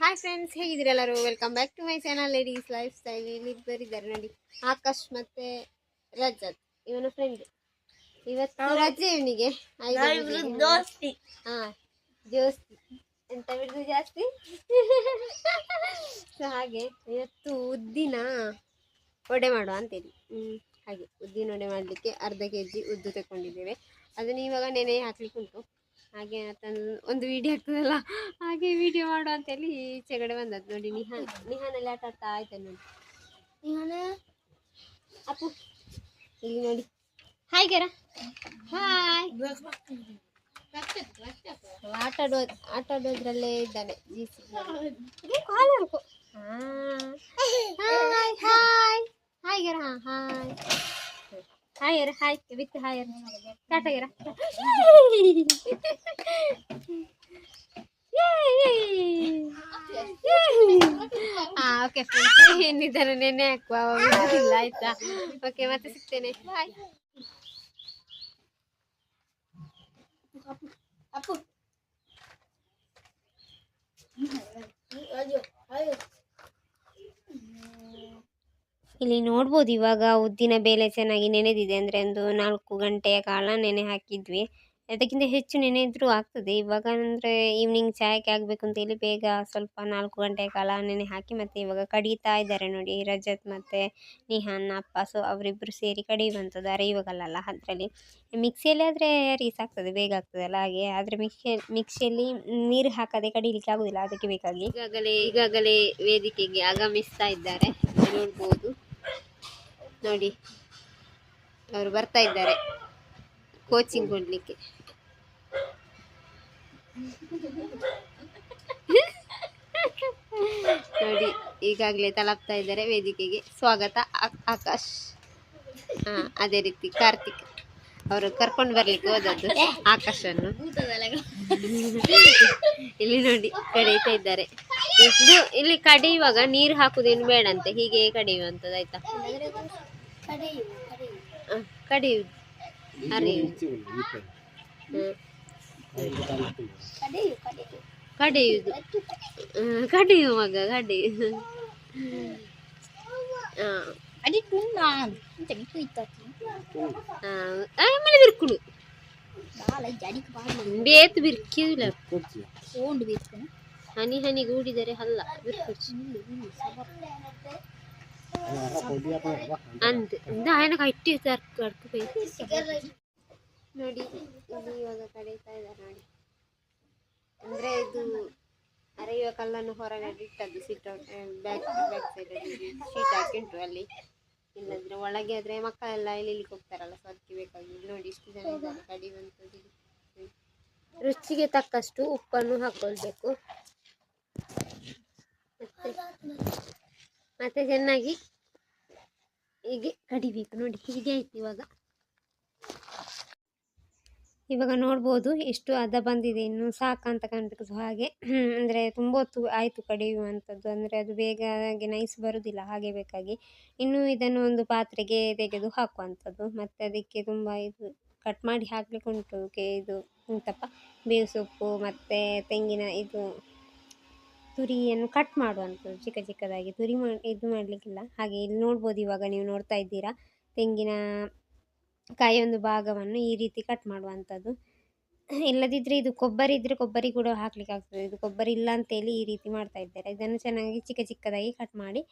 Hi friends ಹೇಗಿದ್ದೀರಿ ಎಲ್ಲರೂ? Welcome back to my channel ladies lifestyle ಇಲ್ಲಿ ಬರಿದ್ದಾರೆ ನೋಡಿ. ಆಕಾಶ್ ಮತ್ತೆ ರಜತ್ ಇವನ ಫ್ರೆಂಡ್ ಇವತ್ತು ರಜೆ ಇವನಿಗೆ. ದೋಸ್ತಿ ಹಾ ಜೋಸ್ತಿ. ಎಂತ ಬಿಡುದು ಜಾಸ್ತಿ? ಸೊ ಹಾಗೆ ಇವತ್ತು ಉದ್ದಿನ ವಡೆ ಮಾಡುವ ಅಂತೇಳಿ. ಹ್ಮ್ ಹಾಗೆ ಉದ್ದಿನ ವಡೆ ಮಾಡಲಿಕ್ಕೆ ಅರ್ಧ ಕೆ ಜಿ ಉದ್ದು ತಗೊಂಡಿದ್ದೇವೆ ಅದನ್ನು ಇವಾಗ ನೆನೆ ಹಾಕ್ಲಿಕ್ಕೆ ಉಂಟು ಹಾಗೆ ಅದನ್ನು ಒಂದು ವಿಡಿಯೋ ಆಗ್ತದಲ್ಲ ಹಾಗೆ ವಿಡಿಯೋ ಮಾಡುವ ಅಂತೇಳಿ ಈಚೆಗಡೆ ಬಂದದ್ದು ನೋಡಿ ನಿಹಾನ್. ನಿಹಾನಲ್ಲಿ ಆಟ ಆಡ್ತಾ ಆಯ್ತು ನೋಡಿ? ನಿಹಾನ? ಅಪ್ಪು ಇಲ್ಲಿ ನೋಡಿ. ಹಾಯ್ ಗೆರ. ಹಾಯ್ ಆಟ ಆಡೋ ಆಟ ಆಡೋದ್ರಲ್ಲೇ ಇದ್ದಾನೆ ಜಿ ಸಿ ಕಾಲ್ ಹಾಕು ಹಾಯ್ ಹಾಯ್ ಹಾಯ್ ಗೆರ. ಹಾಯ್ ಹಾಯ್ ಗೆರ ಹಾಯ್ ವಿತ್ ಹಾಯ್ ಟಾಟ ಗೆರ ಹಾಂ ಓಕೆ ಫ್ರೆಂಡ್ಸ್ ಏನಿದ್ದಾರೆ ನೆನೆ ಹಾಕುವ ಇಲ್ಲ ಆಯ್ತಾ ಓಕೆ ಮತ್ತೆ ಸಿಗ್ತೇನೆ ಬಾಯ್ ಅಪ್ಪು ಇಲ್ಲಿ ನೋಡ್ಬೋದು ಇವಾಗ ಉದ್ದಿನ ಬೇಳೆ ಚೆನ್ನಾಗಿ ನೆನೆದಿದೆ ಅಂದರೆ ಒಂದು ನಾಲ್ಕು ಗಂಟೆಯ ಕಾಲ ನೆನೆ ಹಾಕಿದ್ವಿ. ಅದಕ್ಕಿಂತ ಹೆಚ್ಚು ನೆನೆದ್ರೂ ಆಗ್ತದೆ. ಇವಾಗ ಅಂದರೆ ಈವ್ನಿಂಗ್ ಚಾಯಕ್ಕೆ ಆಗಬೇಕು ಅಂತೇಳಿ ಬೇಗ ಸ್ವಲ್ಪ ನಾಲ್ಕು ಗಂಟೆ ಕಾಲ ನೆನೆ ಹಾಕಿ ಮತ್ತು ಇವಾಗ ಕಡಿತಾ ಇದ್ದಾರೆ ನೋಡಿ ರಜತ್ ಮತ್ತು ನಿಹಾನ್, ಅಪ್ಪ, ಸೊ ಅವರಿಬ್ಬರು ಸೇರಿ ಕಡಿಯುವಂಥದ್ದಾರೆ ಇವಾಗಲ್ಲ ಅದರಲ್ಲಿ. ಮಿಕ್ಸಿಯಲ್ಲಿ ಆದರೆ ರೀಸ್ ಆಗ್ತದೆ, ಬೇಗ ಆಗ್ತದಲ್ಲ ಹಾಗೆ. ಆದರೆ ಮಿಕ್ಸಿ, ಮಿಕ್ಸಿಯಲ್ಲಿ ನೀರು ಹಾಕದೆ ಕಡಿಲಿಕ್ಕೆ ಆಗೋದಿಲ್ಲ, ಅದಕ್ಕೆ ಬೇಕಾಗಿ. ಈಗಾಗಲೇ ಈಗಾಗಲೇ ವೇದಿಕೆಗೆ ಆಗಮಿಸ್ತಾ ಇದ್ದಾರೆ. ನೋಡ್ಬೋದು. ನೋಡಿ, ಅವರು ಬರ್ತಾ ಇದ್ದಾರೆ. ಕೋಚಿಂಗ್ ಕೊಡಲಿಕ್ಕೆ. ನೋಡಿ, ಈಗಾಗಲೇ ತಲಪ್ತಾ ಇದ್ದಾರೆ ವೇದಿಕೆಗೆ. ಸ್ವಾಗತ ಆಕಾಶ್. ಹಾ, ಅದೇ ರೀತಿ ಕಾರ್ತಿಕ್ ಅವರು ಕರ್ಕೊಂಡು ಬರ್ಲಿಕ್ಕೆ ಹೋದದ್ದು ಆಕಾಶನ್ನು. ಇಲ್ಲಿ ನೋಡಿ, ಕಡಿತಾ ಇದ್ದಾರೆ. ಇದು ಇಲ್ಲಿ ಕಡಿಯುವಾಗ ನೀರು ಹಾಕುದೇನು ಬೇಡಂತೆ ಹೀಗೆ ಕಡಿಯುವಂಥದ್ದು, ಆಯ್ತಾ? ಹ, ಕಡಿಯುದು ಅರಿಯುದು ಹ್ಮ್. ಕಡಿಯುದು ಹ್ಮ್, ಕಡಿಯುವಾಗ ಕಡಿಯು ಹಾಂ ಅಡಿ ತುಂಡ ಅಂತ ಬಿಟ್ಟು ಇತ್ತತಿ ಆಮೇಲೆ ಬಿರ್ಕುಡು ಬಾಳ ಜಡಿಕ್ ಬಾಳ ಬೇತ್ ಬಿರ್ಕಿಲ್ಲ ಸೋಂಡು ಬೇಕು ಹನಿ ಹನಿ ಗೂಡಿದರೆ ಹಲ್ಲ ಬಿರ್ಕುಡ್ಸಿ ಅಂದ್ ಆಯನ ಕಟ್ಟಿ ಸರ್ ನೋಡಿ, ಇಲ್ಲಿ ಇವಾಗ ಕಡೀತಾ ಇದ್ದಾರೆ ನೋಡಿ. ಅಂದರೆ ಇದು ಅರೆಯುವ ಕಲ್ಲನ್ನು ಹೊರಗಡೆ ಇಟ್ಟದ್ದು ಸಿಟ್ ಬ್ಯಾಕ್ ಬ್ಯಾಕ್ ಸೈಡಲ್ಲಿ ಶೀಟ್ ಹಾಕಿಂಟು ಅಲ್ಲಿ ಇಲ್ಲಂದ್ರೆ ಒಳಗೆ ಆದರೆ ಮಕ್ಕಳೆಲ್ಲ ಇಲ್ಲಿ ಹೋಗ್ತಾರಲ್ಲ ಸೊ ಅದಕ್ಕೆ ಬೇಕಾಗಿ. ನೋಡಿ ಇಷ್ಟು ಜನ ಇದ್ದಾರೆ. ಕಡಿಯುವಂಥದ್ದು ರುಚಿಗೆ ತಕ್ಕಷ್ಟು ಉಪ್ಪನ್ನು ಹಾಕೊಳ್ಬೇಕು. ಮತ್ತೆ ಚೆನ್ನಾಗಿ ಹೀಗೆ ಕಡಿಬೇಕು ನೋಡಿ, ಹೀಗೆ ಆಯ್ತು ಇವಾಗ. ಇವಾಗ ನೋಡ್ಬೋದು ಎಷ್ಟು ಅದ ಬಂದಿದೆ, ಇನ್ನು ಸಾಕಂತ ಕಾಣಬೇಕು ಹಾಗೆ. ಅಂದರೆ ತುಂಬ ಹೊತ್ತು ಆಯಿತು ಕಡಿಯುವಂಥದ್ದು, ಅಂದರೆ ಅದು ಬೇಗ ಹಾಗೆ ನೈಸ್ ಬರುವುದಿಲ್ಲ ಹಾಗೆ ಬೇಕಾಗಿ. ಇನ್ನು ಇದನ್ನು ಒಂದು ಪಾತ್ರೆಗೆ ತೆಗೆದು ಹಾಕುವಂಥದ್ದು, ಮತ್ತು ಅದಕ್ಕೆ ತುಂಬ ಇದು ಕಟ್ ಮಾಡಿ ಹಾಕಲಿಕ್ಕೆ ಉಂಟು, ಕೆ ಇದು ಎಂತಪ್ಪ ಬೇವು ಸೊಪ್ಪು, ಮತ್ತು ತೆಂಗಿನ ಇದು ತುರಿಯನ್ನು ಕಟ್ ಮಾಡುವಂಥದ್ದು ಚಿಕ್ಕ ಚಿಕ್ಕದಾಗಿ ತುರಿ ಮಾ ಇದು ಮಾಡಲಿಕ್ಕಿಲ್ಲ. ಹಾಗೆ ಇಲ್ಲಿ ನೋಡ್ಬೋದು ಇವಾಗ ನೀವು ನೋಡ್ತಾ ಇದ್ದೀರಾ ತೆಂಗಿನ ಕಾಯಿ ಒಂದು ಭಾಗವನ್ನು ಈ ರೀತಿ ಕಟ್ ಮಾಡುವಂಥದ್ದು. ಇಲ್ಲದಿದ್ದರೆ ಇದು ಕೊಬ್ಬರಿ ಇದ್ದರೆ ಕೊಬ್ಬರಿ ಕೂಡ ಹಾಕ್ಲಿಕ್ಕೆ ಆಗ್ತದೆ. ಇದು ಕೊಬ್ಬರಿ ಇಲ್ಲ ಅಂತೇಳಿ ಈ ರೀತಿ ಮಾಡ್ತಾ ಇದ್ದಾರೆ. ಇದನ್ನು ಚೆನ್ನಾಗಿ ಚಿಕ್ಕ ಚಿಕ್ಕದಾಗಿ ಕಟ್ ಮಾಡಿ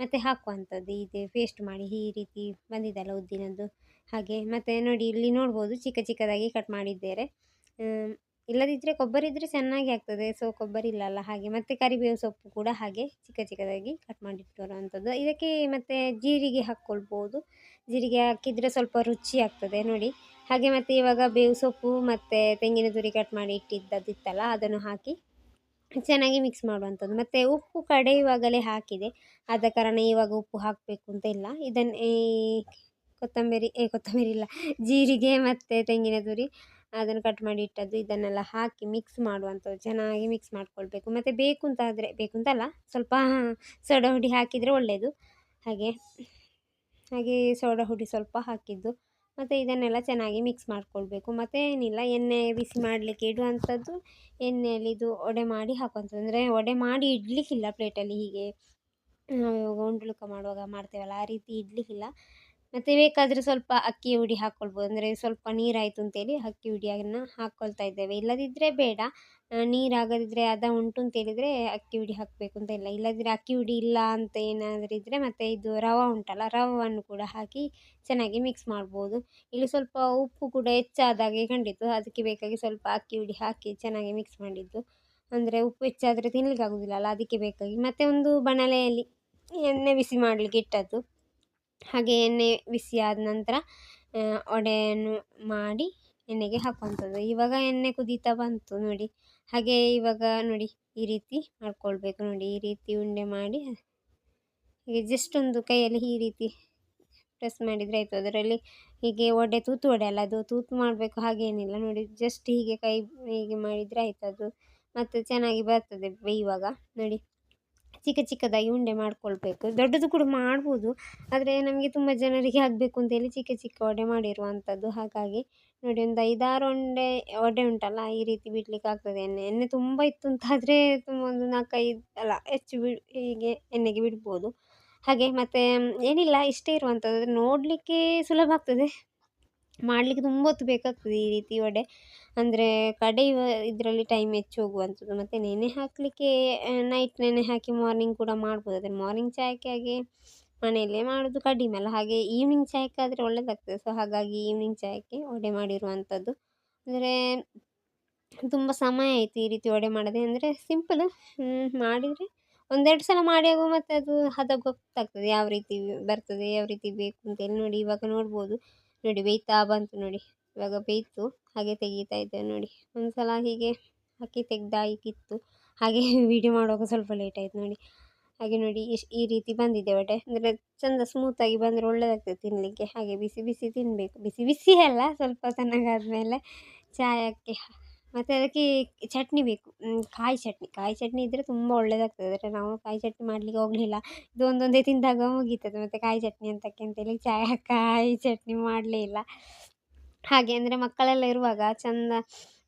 ಮತ್ತು ಹಾಕುವಂಥದ್ದು. ಇದು ಪೇಸ್ಟ್ ಮಾಡಿ ಈ ರೀತಿ ಬಂದಿದ್ದಲ್ಲ ಉದ್ದಿನದ್ದು. ಹಾಗೆ ಮತ್ತು ನೋಡಿ ಇಲ್ಲಿ ನೋಡ್ಬೋದು ಚಿಕ್ಕ ಚಿಕ್ಕದಾಗಿ ಕಟ್ ಮಾಡಿದ್ದೇನೆ ಆಮ್, ಇಲ್ಲದಿದ್ದರೆ ಕೊಬ್ಬರಿ ಇದ್ದರೆ ಚೆನ್ನಾಗಿ ಆಗ್ತದೆ. ಸೊ ಕೊಬ್ಬರಿ ಇಲ್ಲಲ್ಲ ಹಾಗೆ. ಮತ್ತು ಕರಿಬೇವು ಸೊಪ್ಪು ಕೂಡ ಹಾಗೆ ಚಿಕ್ಕ ಚಿಕ್ಕದಾಗಿ ಕಟ್ ಮಾಡಿಟ್ಟಿರುವಂಥದ್ದು ಇದಕ್ಕೆ ಮತ್ತು ಜೀರಿಗೆ ಹಾಕ್ಕೊಳ್ಬೋದು. ಜೀರಿಗೆ ಹಾಕಿದರೆ ಸ್ವಲ್ಪ ರುಚಿ ಆಗ್ತದೆ ನೋಡಿ. ಹಾಗೆ ಮತ್ತು ಇವಾಗ ಬೇವು ಸೊಪ್ಪು ಮತ್ತು ತೆಂಗಿನ ತುರಿ ಕಟ್ ಮಾಡಿ ಇಟ್ಟಿದ್ದದಿತ್ತಲ್ಲ, ಅದನ್ನು ಹಾಕಿ ಚೆನ್ನಾಗಿ ಮಿಕ್ಸ್ ಮಾಡುವಂಥದ್ದು ಮತ್ತು ಉಪ್ಪು ಕಡೆಯುವಾಗಲೇ ಹಾಕಿದೆ. ಆದ ಕಾರಣ ಇವಾಗ ಉಪ್ಪು ಹಾಕಬೇಕು ಅಂತ ಇಲ್ಲ. ಇದನ್ನು ಈ ಕೊತ್ತಂಬರಿ, ಏ, ಕೊತ್ತಂಬರಿ ಇಲ್ಲ. ಜೀರಿಗೆ ಮತ್ತು ತೆಂಗಿನ ತುರಿ ಅದನ್ನು ಕಟ್ ಮಾಡಿ ಇಟ್ಟದ್ದು, ಇದನ್ನೆಲ್ಲ ಹಾಕಿ ಮಿಕ್ಸ್ ಮಾಡುವಂಥದ್ದು, ಚೆನ್ನಾಗಿ ಮಿಕ್ಸ್ ಮಾಡ್ಕೊಳ್ಬೇಕು. ಮತ್ತು ಬೇಕು ಅಂತ ಆದರೆ ಬೇಕು ಅಂತಲ್ಲ ಸ್ವಲ್ಪ ಸೋಡಾ ಹುಡಿ ಹಾಕಿದರೆ ಒಳ್ಳೆಯದು ಹಾಗೆ ಹಾಗೆ ಸೋಡಾ ಹುಡಿ ಸ್ವಲ್ಪ ಹಾಕಿದ್ದು. ಮತ್ತು ಇದನ್ನೆಲ್ಲ ಚೆನ್ನಾಗಿ ಮಿಕ್ಸ್ ಮಾಡಿಕೊಳ್ಬೇಕು. ಮತ್ತು ಏನಿಲ್ಲ, ಎಣ್ಣೆ ಬಿಸಿ ಮಾಡಲಿಕ್ಕೆ ಇಡುವಂಥದ್ದು, ಎಣ್ಣೆಯಲ್ಲಿ ಇದು ಒಡೆ ಮಾಡಿ ಹಾಕುವಂಥದ್ದು. ಅಂದರೆ ಒಡೆ ಮಾಡಿ ಇಡಲಿಕ್ಕಿಲ್ಲ ಪ್ಲೇಟಲ್ಲಿ ಹೀಗೆ. ನಾವು ಇವಾಗ ಉಂಡುಳುಕ ಮಾಡುವಾಗ ಮಾಡ್ತೇವಲ್ಲ, ಆ ರೀತಿ ಇಡಲಿಕ್ಕಿಲ್ಲ. ಮತ್ತು ಬೇಕಾದರೆ ಸ್ವಲ್ಪ ಅಕ್ಕಿ ಹುಡಿ ಹಾಕ್ಕೊಳ್ಬೋದು ಅಂದರೆ ಸ್ವಲ್ಪ ನೀರಾಯಿತು ಅಂತೇಳಿ ಅಕ್ಕಿ ಹುಡಿಯನ್ನು ಹಾಕ್ಕೊಳ್ತಾ ಇದ್ದೇವೆ. ಇಲ್ಲದಿದ್ದರೆ ಬೇಡ. ನೀರಾಗದಿದ್ದರೆ ಹದ ಉಂಟು ಅಂತೇಳಿದರೆ ಅಕ್ಕಿ ಹುಡಿ ಹಾಕಬೇಕು ಅಂತ ಇಲ್ಲ. ಇಲ್ಲದಿದ್ದರೆ ಅಕ್ಕಿ ಹುಡಿ ಇಲ್ಲ ಅಂತ ಏನಾದರೂ ಇದ್ದರೆ ಮತ್ತು ಇದು ರವ ಉಂಟಲ್ಲ, ರವವನ್ನು ಕೂಡ ಹಾಕಿ ಚೆನ್ನಾಗಿ ಮಿಕ್ಸ್ ಮಾಡ್ಬೋದು. ಇಲ್ಲಿ ಸ್ವಲ್ಪ ಉಪ್ಪು ಕೂಡ ಹೆಚ್ಚಾದಾಗೆ ಕಂಡಿತು ಅದಕ್ಕೆ ಬೇಕಾಗಿ ಸ್ವಲ್ಪ ಅಕ್ಕಿ ಹುಡಿ ಹಾಕಿ ಚೆನ್ನಾಗಿ ಮಿಕ್ಸ್ ಮಾಡಿದ್ದು. ಅಂದರೆ ಉಪ್ಪು ಹೆಚ್ಚಾದರೆ ತಿನ್ನಲಿಕ್ಕೆ ಆಗೋದಿಲ್ಲಲ್ಲ ಅದಕ್ಕೆ ಬೇಕಾಗಿ. ಮತ್ತು ಒಂದು ಬಾಣಲೆಯಲ್ಲಿ ಎಣ್ಣೆ ಬಿಸಿ ಮಾಡಲಿಕ್ಕೆ ಇಟ್ಟದ್ದು. ಹಾಗೆ ಎಣ್ಣೆ ಬಿಸಿ ಆದ ನಂತರ ವಡೆಯನ್ನು ಮಾಡಿ ಎಣ್ಣೆಗೆ ಹಾಕುವಂಥದ್ದು. ಇವಾಗ ಎಣ್ಣೆ ಕುದೀತಾ ಬಂತು ನೋಡಿ. ಹಾಗೆ ಇವಾಗ ನೋಡಿ, ಈ ರೀತಿ ಮಾಡ್ಕೊಳ್ಬೇಕು ನೋಡಿ. ಈ ರೀತಿ ಉಂಡೆ ಮಾಡಿ, ಹೀಗೆ ಜಸ್ಟ್ ಒಂದು ಕೈಯಲ್ಲಿ ಈ ರೀತಿ ಪ್ರೆಸ್ ಮಾಡಿದರೆ ಆಯಿತು. ಅದರಲ್ಲಿ ಹೀಗೆ ಒಡೆ ತೂತು ಒಡೆ ಅಲ್ಲ, ಅದು ತೂತು ಮಾಡಬೇಕು ಹಾಗೇನಿಲ್ಲ ನೋಡಿ. ಜಸ್ಟ್ ಹೀಗೆ ಕೈ, ಹೀಗೆ ಮಾಡಿದರೆ ಆಯಿತು ಅದು. ಮತ್ತು ಚೆನ್ನಾಗಿ ಬರ್ತದೆ ಬೇಯುವಾಗ ನೋಡಿ. ಚಿಕ್ಕ ಚಿಕ್ಕದಾಗಿ ಉಂಡೆ ಮಾಡ್ಕೊಳ್ಬೇಕು. ದೊಡ್ಡದು ಕೂಡ ಮಾಡ್ಬೋದು. ಆದರೆ ನಮಗೆ ತುಂಬ ಜನರಿಗೆ ಆಗಬೇಕು ಅಂತೇಳಿ ಚಿಕ್ಕ ಚಿಕ್ಕ ವಡೆ ಮಾಡಿರುವಂಥದ್ದು ಹಾಗಾಗಿ ನೋಡಿ ಒಂದು ಐದಾರು ಉಂಡೆ, ವಡೆ ಉಂಟಲ್ಲ, ಈ ರೀತಿ ಬಿಡ್ಲಿಕ್ಕೆ ಆಗ್ತದೆ. ಎಣ್ಣೆ ಎಣ್ಣೆ ತುಂಬ ಇತ್ತು ಅಂತಾದರೆ ತುಂಬ ಒಂದು ನಾಲ್ಕೈದು, ಅಲ್ಲ, ಹೆಚ್ಚು ಹೀಗೆ ಎಣ್ಣೆಗೆ ಬಿಡ್ಬೋದು. ಹಾಗೆ ಮತ್ತು ಏನಿಲ್ಲ, ಇಷ್ಟೇ ಇರುವಂಥದ್ದು ನೋಡಲಿಕ್ಕೆ ಸುಲಭ ಆಗ್ತದೆ. ಮಾಡಲಿಕ್ಕೆ ತುಂಬ ಹೊತ್ತು ಬೇಕಾಗ್ತದೆ ಈ ರೀತಿ ವಡೆ. ಅಂದರೆ ಕಡೆಯುವ ಇದರಲ್ಲಿ ಟೈಮ್ ಹೆಚ್ಚು ಹೋಗುವಂಥದ್ದು ಮತ್ತು ನೆನೆ ಹಾಕಲಿಕ್ಕೆ ನೈಟ್ ನೆನೆ ಹಾಕಿ ಮಾರ್ನಿಂಗ್ ಕೂಡ ಮಾಡ್ಬೋದು. ಅದೇ ಮಾರ್ನಿಂಗ್ ಚಾಯಕ್ಕೆ ಹಾಗೆ ಮನೆಯಲ್ಲೇ ಮಾಡೋದು ಕಡಿಮೆ ಅಲ್ಲ. ಹಾಗೆ ಈವ್ನಿಂಗ್ ಚಾಯಕ್ಕಾದರೆ ಒಳ್ಳೆಯದಾಗ್ತದೆ ಸೊ ಹಾಗಾಗಿ ಈವ್ನಿಂಗ್ ಚಾಯಕ್ಕೆ ವಡೆ ಮಾಡಿರುವಂಥದ್ದು ಅಂದರೆ ತುಂಬ ಸಮಯ ಆಯಿತು ಈ ರೀತಿ ವಡೆ ಮಾಡೋದೇ. ಅಂದರೆ ಸಿಂಪಲ್ ಮಾಡಿದರೆ ಒಂದೆರಡು ಸಲ ಮಾಡಿ ಹೋಗುವ ಮತ್ತು ಅದು ಹದ ಗೊತ್ತಾಗ್ತದೆ ಯಾವ ರೀತಿ ಬರ್ತದೆ, ಯಾವ ರೀತಿ ಬೇಕು ಅಂತೇಳಿ ನೋಡಿ ಇವಾಗ ನೋಡ್ಬೋದು. ನೋಡಿ ಬೇಯ್ತಾ ಬಂತು ನೋಡಿ. ಇವಾಗ ಬೇಯ್ತು, ಹಾಗೆ ತೆಗಿತಾ ಇದ್ದೇವೆ ನೋಡಿ. ಒಂದು ಸಲ ಹೀಗೆ ಅಕ್ಕಿ ತೆಗ್ದಾಗಿತ್ತು ಹಾಗೆ ವೀಡಿಯೋ ಮಾಡುವಾಗ ಸ್ವಲ್ಪ ಲೇಟ್ ಆಯ್ತು ನೋಡಿ. ಹಾಗೆ ನೋಡಿ ಈ ರೀತಿ ಬಂದಿದೆ ವಡೆ ಅಂದರೆ ಚೆಂದ ಸ್ಮೂತಾಗಿ ಬಂದರೆ ಒಳ್ಳೆಯದಾಗ್ತದೆ ತಿನ್ನಲಿಕ್ಕೆ ಹಾಗೆ ಬಿಸಿ ಬಿಸಿ ತಿನ್ನಬೇಕು ಬಿಸಿ ಬಿಸಿ ಅಲ್ಲ, ಸ್ವಲ್ಪ ತಣ್ಣಗಾದ್ಮೇಲೆ ಚಾಯಕ್ಕೆ ಮತ್ತು ಅದಕ್ಕೆ ಚಟ್ನಿ ಬೇಕು. ಕಾಯಿ ಚಟ್ನಿ. ಕಾಯಿ ಚಟ್ನಿ ಇದ್ದರೆ ತುಂಬ ಒಳ್ಳೆಯದಾಗ್ತದೆ ಆದರೆ ನಾವು ಕಾಯಿ ಚಟ್ನಿ ಮಾಡಲಿಕ್ಕೆ ಹೋಗಲಿಲ್ಲ. ಇದು ಒಂದೊಂದೇ ತಿಂದಾಗ ಮುಗೀತದೆ. ಮತ್ತು ಕಾಯಿ ಚಟ್ನಿ ಅಂತಕ್ಕೆ ಅಂತೇಳಿ ಚಾಯ, ಕಾಯಿ ಚಟ್ನಿ ಮಾಡಲೇ ಇಲ್ಲ. ಹಾಗೆ ಅಂದರೆ ಮಕ್ಕಳೆಲ್ಲ ಇರುವಾಗ ಚಂದ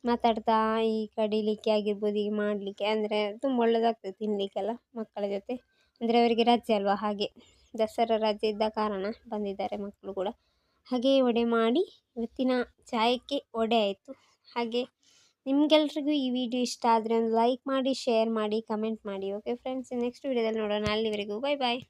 ಮಾತಾಡ್ತಾ ಈ ಕಡಿಲಿಕ್ಕೆ ಆಗಿರ್ಬೋದು ಈಗ ಮಾಡಲಿಕ್ಕೆ ಅಂದರೆ ತುಂಬ ಒಳ್ಳೆಯದಾಗ್ತದೆ ತಿನ್ನಲಿಕ್ಕೆಲ್ಲ ಮಕ್ಕಳ ಜೊತೆ. ಅಂದರೆ ಅವರಿಗೆ ರಜೆ ಅಲ್ವಾ? ಹಾಗೆ ದಸರಾ ರಜೆ ಇದ್ದ ಕಾರಣ ಬಂದಿದ್ದಾರೆ ಮಕ್ಕಳು ಕೂಡ. ಹಾಗೆ ವಡೆ ಮಾಡಿ ಇವತ್ತಿನ ಚಾಯಕ್ಕೆ ವಡೆ ಆಯಿತು. ಹಾಗೆ ನಿಮಗೆಲ್ರಿಗೂ ಈ ವಿಡಿಯೋ ಇಷ್ಟ ಆದರೆ ಒಂದು ಲೈಕ್ ಮಾಡಿ, ಶೇರ್ ಮಾಡಿ, ಕಮೆಂಟ್ ಮಾಡಿ. ಓಕೆ ಫ್ರೆಂಡ್ಸ್ ನೆಕ್ಸ್ಟ್ ವಿಡಿಯೋದಲ್ಲಿ ನೋಡೋಣ. ಅಲ್ಲಿವರೆಗೂ ಬೈ ಬಾಯ್